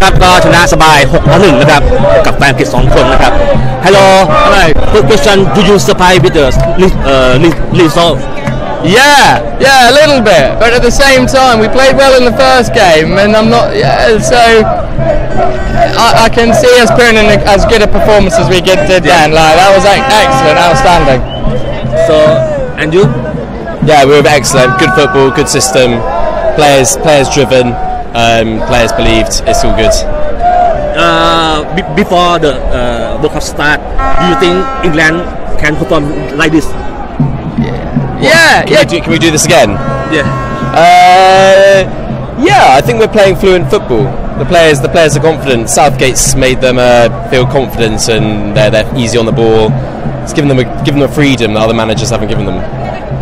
นะครับก็ชนะสบาย6ต่อ1นะครับกับแฟนอังกฤษ2คนนะครับ Hello quick question do you surprise with the uh, result Yeah, yeah, a little bit, but at the same time, we played well in the first game, and I'm not. Yeah, so I, I can see us putting in a, as good a performance as we did did then. Like that was like, excellent, outstanding. so and you Yeah, we were excellent. Good football, good system. Players, players driven. Um, players believed. It's all good. uh, be- before the uh, World Cup start do you think England can perform like this Yeah, Can, yeah. we, do, can we do this again? yeah Uh, yeah, I think we're playing fluent football. The players, the players are confident. Southgate's made them uh, feel confident, and they're, they're easy on the ball. It's given them a, given them a freedom that other managers haven't given them.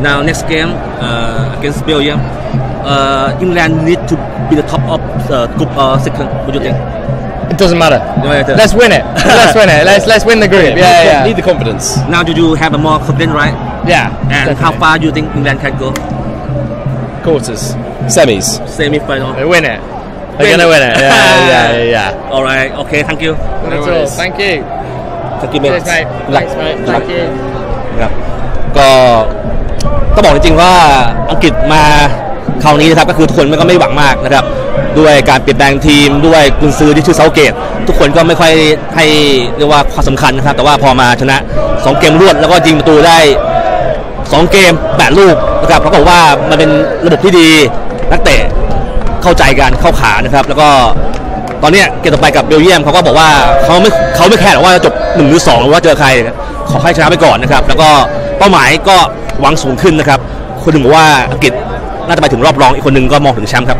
now next game uh, against Belgium uh, England need to be the top of the group uh, second what do you think It doesn't matter. No matter. Let's win it. let's win it. Let's let's win the group. need, Yeah, the- yeah, need the confidence. now do you have a more confident right yeah. and definitely. how far do you think England can go Quarters, semis. semi final We win it. Win. We're gonna win it. Yeah, yeah, yeah. yeah. alright okay thank you That's all. worries. Thank you. thank you Cheers, mate. Thanks, mate. Thank you. ครับก็ต้องบอกจริงๆว่าอังกฤษมา คราวนี้นะครับก็คือทุกคนก็ไม่หวังมากนะครับ ด้วยการเปลี่ยนแปลงทีมด้วยกุนซือที่ชื่อเซาเกต ทุกคนก็ไม่ค่อยให้เรียกว่าความสำคัญนะครับ แต่ว่าพอมาชนะ 2 เกมรวดแล้วก็ยิงประตูได้ 2 เกม 8 ลูกนะครับเขาบอกว่ามันเป็นระบบที่ดีนักเตะเข้าใจกันเข้าขานะครับ แล้วก็ตอนนี้เกมต่อไปกับเบลเยียมเขาก็บอกว่าเขาไม่เขาไม่แคร์หรอกว่าจะจบหนึ่งหรือสองหรือว่าเจอใครขอให้ชนะไปก่อนนะครับ แล้วก็เป้าหมายก็หวังสูงขึ้นนะครับคนหนึ่งบอกว่าอังกฤษ น่าจะไปถึงรอบรองอีกคนนึงก็มองถึงแชมป์ครับ